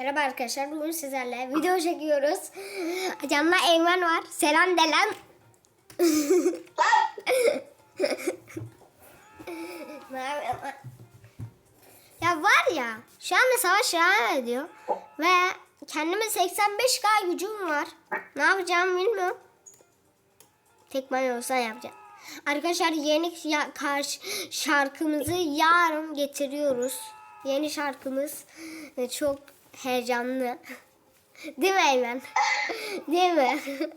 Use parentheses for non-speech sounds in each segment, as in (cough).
Merhaba arkadaşlar. Bugün sizlerle video çekiyoruz. Canımda Eymen var. Selam de lan. ya var ya şu anda savaş devam ediyor. Ve kendime 85k gücüm var. Ne yapacağımı bilmiyorum. Tek ben olsa yapacağım. Arkadaşlar yeni karşı şarkımızı yarın getiriyoruz. Yeni şarkımız çok heyecanlı. (laughs) Değil mi Eymen? (laughs) Değil mi? (laughs)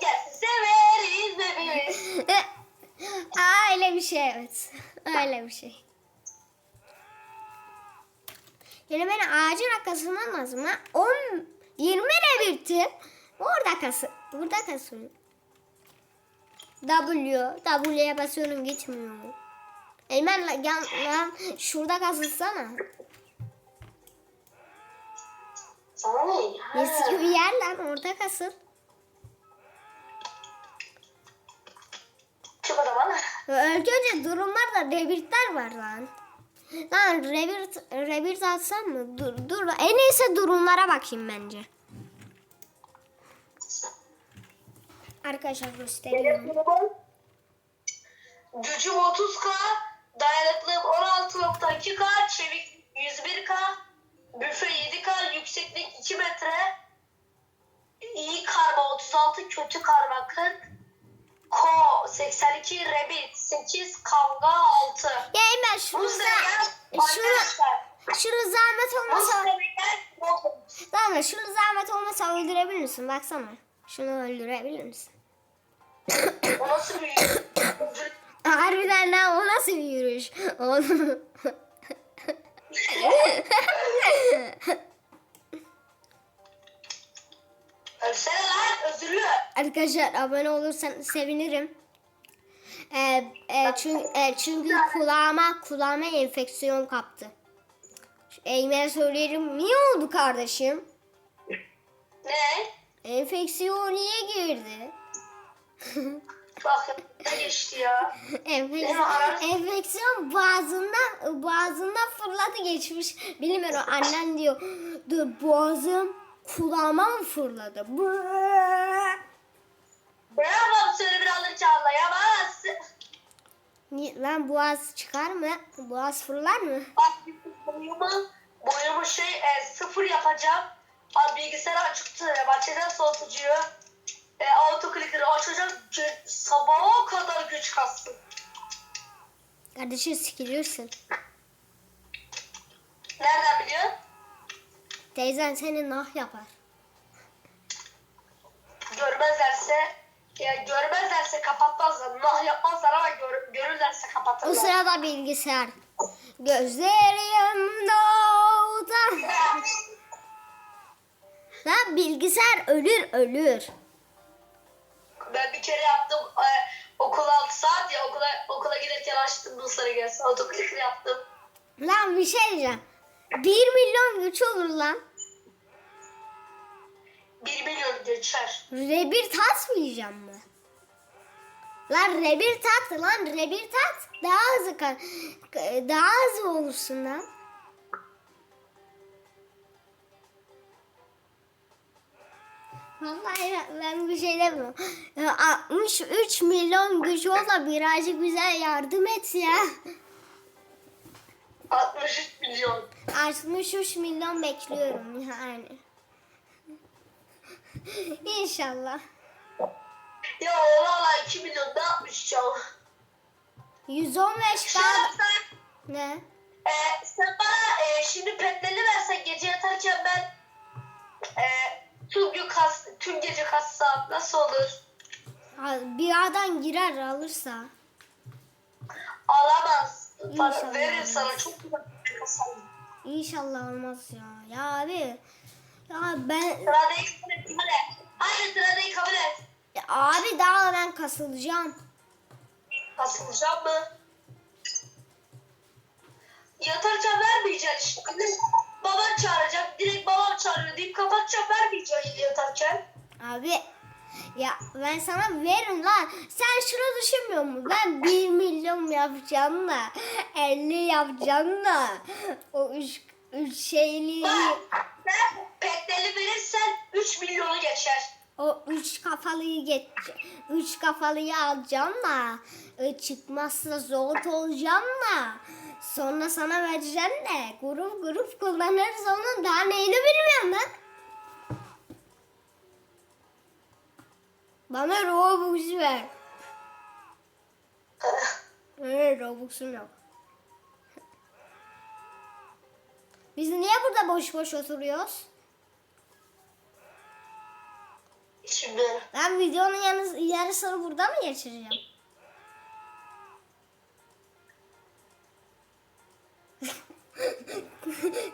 Gelsin severiz bebeğiz. Aa, öyle bir şey evet. Öyle bir şey. Yani ben ağacın kasılmam lazım ha. 10 20 ne bitti? Orada kası. Burada kasıyorum. W. W'ye basıyorum gitmiyor. Eymen lan şurada kasılsana. Ne? Eski bir yer lan orada kasıl. Çık o zaman. Önce önce durumlarda rebirtler var lan. Lan rebirt, rebirt atsam mı? Dur, dur. En iyisi durumlara bakayım bence. Arkadaşlar gösteriyorum. Gücüm 30k, dayanıklılığım 16.2k, çevik 101k, büfe 7k, yükseklik 2 metre, iyi karma 36, kötü karma 40, ko 82, rebit 8, kavga 6. Ya Eymen şunu, sırada şunu, şunu zahmet olmasa... Lan şunu zahmet olmasa öldürebilir misin? Baksana. Şunu öldürebilir misin? o nasıl bir Harbiden lan o nasıl bir yürüyüş? Oğlum. Ölsene lan özürlü. Arkadaşlar abone olursan sevinirim. Ee, e, çünkü, e, çünkü kulağıma kulağıma enfeksiyon kaptı. Eymen'e söyleyelim. Niye oldu kardeşim? Ne? Enfeksiyon niye girdi? (laughs) Bak ne geçti ya. Enfeksiyon, enfeksiyon boğazından, boğazından fırladı geçmiş. Bilmiyorum annen diyor. Dur boğazım kulağıma mı fırladı? Brrr. Ne yapalım söyle bir alır anlayamaz. Ni- Lan boğaz çıkar mı? Boğaz fırlar mı? Bak boyumu, boyumu şey e, sıfır yapacağım. Abi bilgisayarı açıktı. Bahçeden soğutucuyu. E, autoclicker'ı açacağım. Gü- Sabaha kadar güç kastım. Kardeşim sikiliyorsun. Nereden biliyorsun? Teyzen seni nah yapar. Görmezlerse ya görmezlerse kapatmazlar. Nah yapmazlar ama gör, görürlerse O kapatırlar. sırada bilgisayar. Gözlerim doğuda. Lan bilgisayar ölür ölür. Ben bir kere yaptım. E, okul 6 saat ya okula okula giderken açtım Ruslara gelsin. Autoclicker yaptım. Lan bir şey diyeceğim. 1 milyon güç olur lan. 1 milyon geçer. Rebir tatmayacağım mı? Lan rebir tat lan rebir tat. Daha hızlı daha hızlı olursun lan. Vallahi ben, bir şey demiyorum. Ya 63 milyon güç olsa birazcık bize yardım et ya. 63 milyon. 63 milyon bekliyorum yani. İnşallah. Ya valla 2 milyon ne yapmış ya? 115 Şey daha... yapsan, Ne? e, sen bana e, şimdi petlerini versen gece yatarken ben e, tüm gün kas, tüm gece kassam nasıl olur? Ha, Bir adam girer alırsa. Alamaz. Para İnşallah veririm alamaz. sana çok güzel bir kasam. İnşallah olmaz ya. Ya abi. Ya ben... Sıradayı kabul et. Kabul et. Hadi sıradayı kabul et. Ya abi daha ben kasılacağım. Kasılacağım mı? Yatarken vermeyeceksin işte. Kapatacağım. Vermeyeceksin yatarken. Abi ya ben sana veririm lan. Sen şunu düşünmüyor musun? Ben 1 milyon yapacağım da 50 yapacağım da o 3 üç şeyli Bak sen petleri verirsen 3 milyonu geçer. o üç kafalıyı geç üç kafalıyı alacağım da e, çıkmazsa zor olacağım da sonra sana vereceğim de grup grup kullanırız onun daha neyini bilmiyorum ben. Bana Robux ver. Evet Robux'um yok. Biz niye burada boş boş oturuyoruz? Şimdi Ben videonun yarısı, yarısını burada mı geçireceğim? (laughs)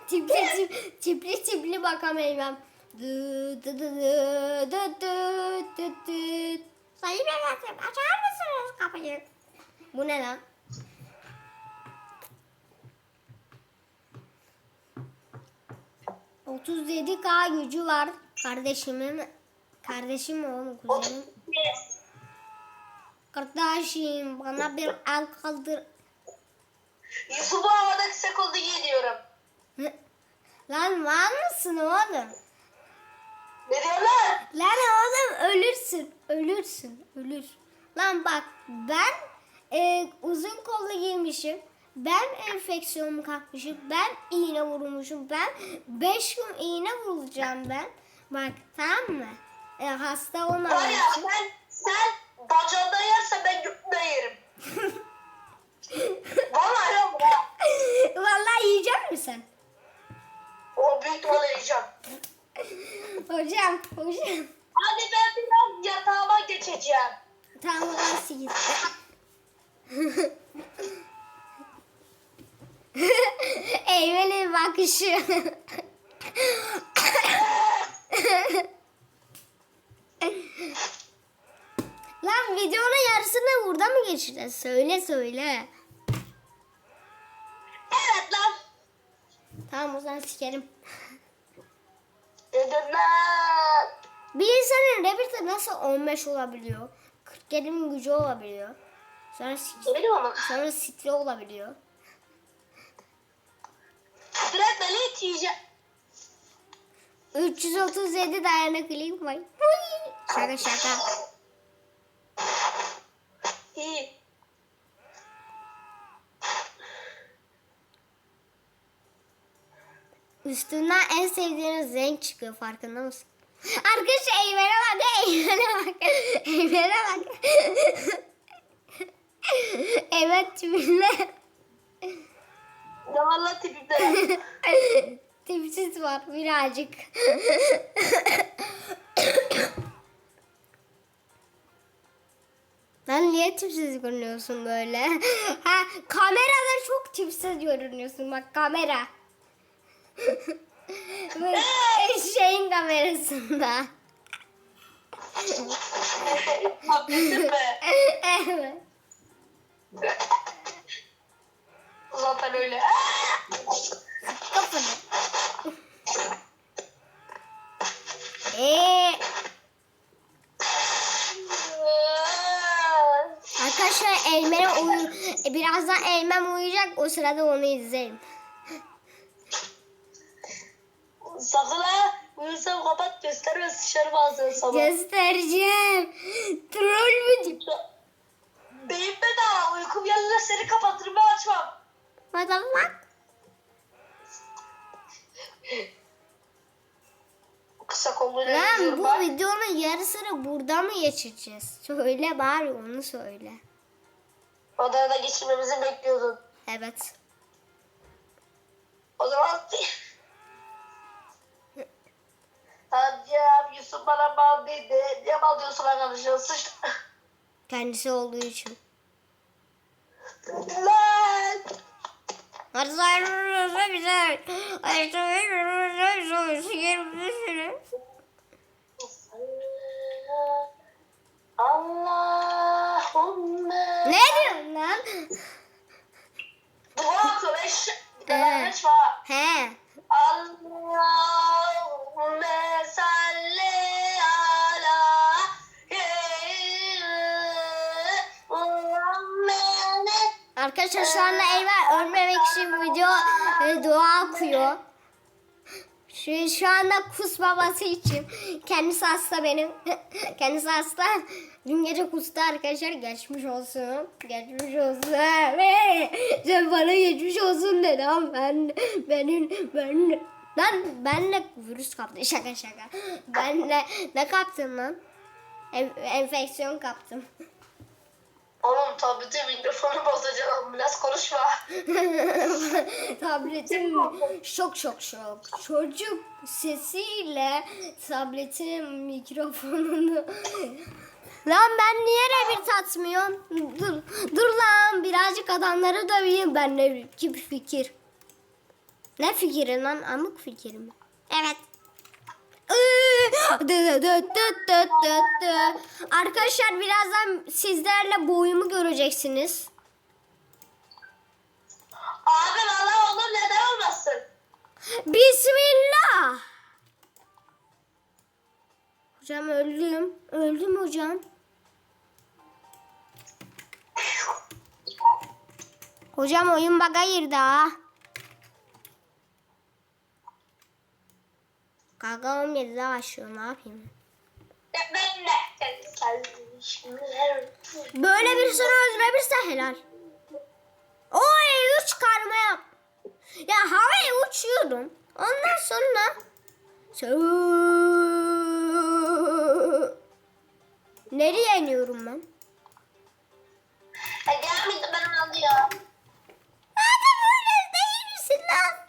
tipli tip, tipli tipli bakamayacağım. Sayın efendim açar mısınız kapıyı? Bu ne lan? ...37k gücü var kardeşimin... ...kardeşim oğlum kuzenim... 31. Kardeşim bana bir el kaldır... Yusuf'u havada kısa oldu gidiyorum. Lan var mısın oğlum? Ne diyorlar? Lan oğlum ölürsün, ölürsün, ölür. Lan bak ben e, uzun kollu giymişim. Ben enfeksiyonum kalkmışım. Ben iğne vurmuşum. Ben 5 gün iğne vuracağım ben. Bak tamam mı? E, hasta Var olmamak ya için. sen, sen bacağında yersen ben götünde yerim. (laughs) Vallahi ya bu. Vallahi yiyecek misin? O büyük ihtimalle yiyeceğim. Hocam, hocam. Hadi ben biraz yatağıma geçeceğim. Tamam orası gitti. Eymen'in bakışı. Lan videonun yarısını burada mı geçeceğiz? Söyle söyle. Evet lan. Tamam o zaman sikerim. Lan. Bir insanın Rabbit'e nasıl 15 olabiliyor? 47'nin gücü olabiliyor. Sonra, sonra stre olabiliyor. Direkt beni yiyeceğim. 337 dayanıklıyım var. Şaka şaka. İyi. Üstünden en sevdiğiniz renk çıkıyor farkında mısın? Arkadaşlar Eymen'e bak, Eymen'e bak, Eymen'e bak. evet tipinde. Ya valla tipimde. Tipsiz var birazcık. Lan niye tipsiz görünüyorsun böyle? Ha, kamerada çok tipsiz görünüyorsun bak kamera. Şeyin kamerasında. Evet. Zaten öyle. Kafanı. Eee Arkadaşlar Elmer'e uyu e, birazdan Elmem uyuyacak o sırada onu izleyin. Sakın ha. Uyursam kapat gösterme sıçarım ağzına sabah. Göstereceğim. Troll mü? Benim bedava uykum yanında seni kapatırım ben açmam. The fuck? Kısa kolluyla Lan bu ben. videonun yarısını burada mı geçireceğiz? Söyle bari onu söyle. Odaya da geçirmemizi bekliyordun. Evet. O zaman Ya Yusuf bana mal dedi. Niye mal diyorsun arkadaşlar? Sıç. Kendisi olduğu için. Lan. Allahümme. Ne diyorsun lan? Arkadaşlar şu anda Eymen ölmemek için video e, dua okuyor. Şu, şu anda kusmaması için. Kendisi hasta benim. (laughs) Kendisi hasta. Dün gece kustu arkadaşlar. Geçmiş olsun. Geçmiş olsun. (laughs) Sen bana geçmiş olsun dedi ama ben benim ben lan ben de virüs kaptım. (laughs) Şaka şaka. Ben de ne kaptım lan? En- enfeksiyon kaptım. Oğlum tableti mikrofonu bozacaksın. Biraz konuşma. (laughs) tabletim şok şok şok. Çocuk sesiyle tabletin mikrofonunu. Lan ben niye revir tatmıyorum? Dur, dur lan birazcık adamları döveyim ben ne gibi fikir. Ne fikri lan? Amık fikri mi? Evet. Arkadaşlar birazdan sizlerle boyumu göreceksiniz. Abi valla olur neden olmasın? Bismillah. Hocam öldüm. Öldüm hocam. Hocam oyun baga girdi ha. Kanka 17'de başlıyor ne yapayım? Ben ne? Böyle birisini öldürebilirse helal. Oy üç karma yap. Ya havaya uçuyorum. Ondan sonra Nereye iniyorum ben? Gelmedi ben onu alıyor. Adam öyle değil misin lan?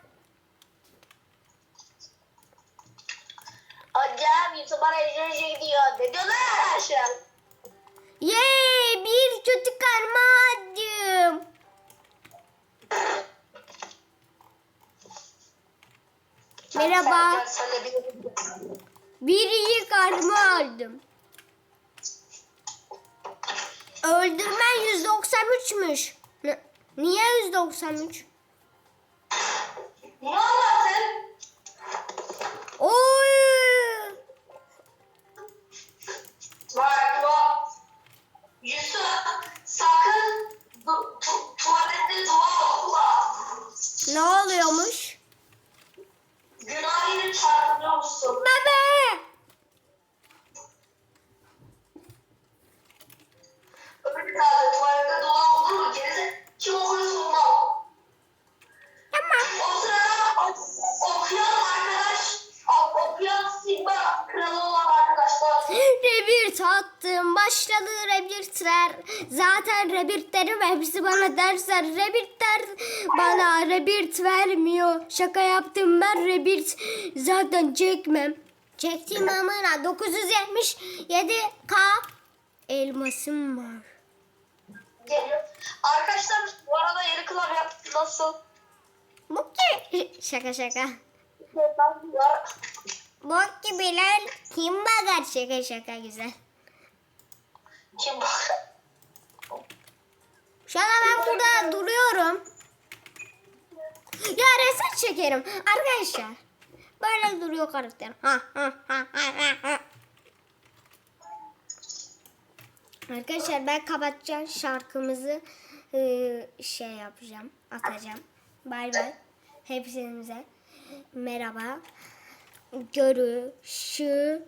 Gidiyor. Ne diyorlar aşağı? Yey bir kötü karma aldım. Merhaba. Bir iyi karma aldım. Öldürmen 193'müş. Ne- Niye 193? Ne vermiyor. Şaka yaptım ben Rebirth zaten çekmem. Çektiğim amına 977k elmasım var. Geliyor. Arkadaşlar bu arada yeni klavye nasıl? Bu ki (laughs) şaka şaka. (laughs) Bok gibi lan. Kim bakar şaka şaka güzel. Kim bak? Şu anda ben burada duruyorum. Ya reset çekerim. Arkadaşlar. Böyle duruyor karakter. Ha, ha, ha, ha. Arkadaşlar ben kapatacağım şarkımızı eee, şey yapacağım atacağım. Bay bay hepinize merhaba görüşürüz.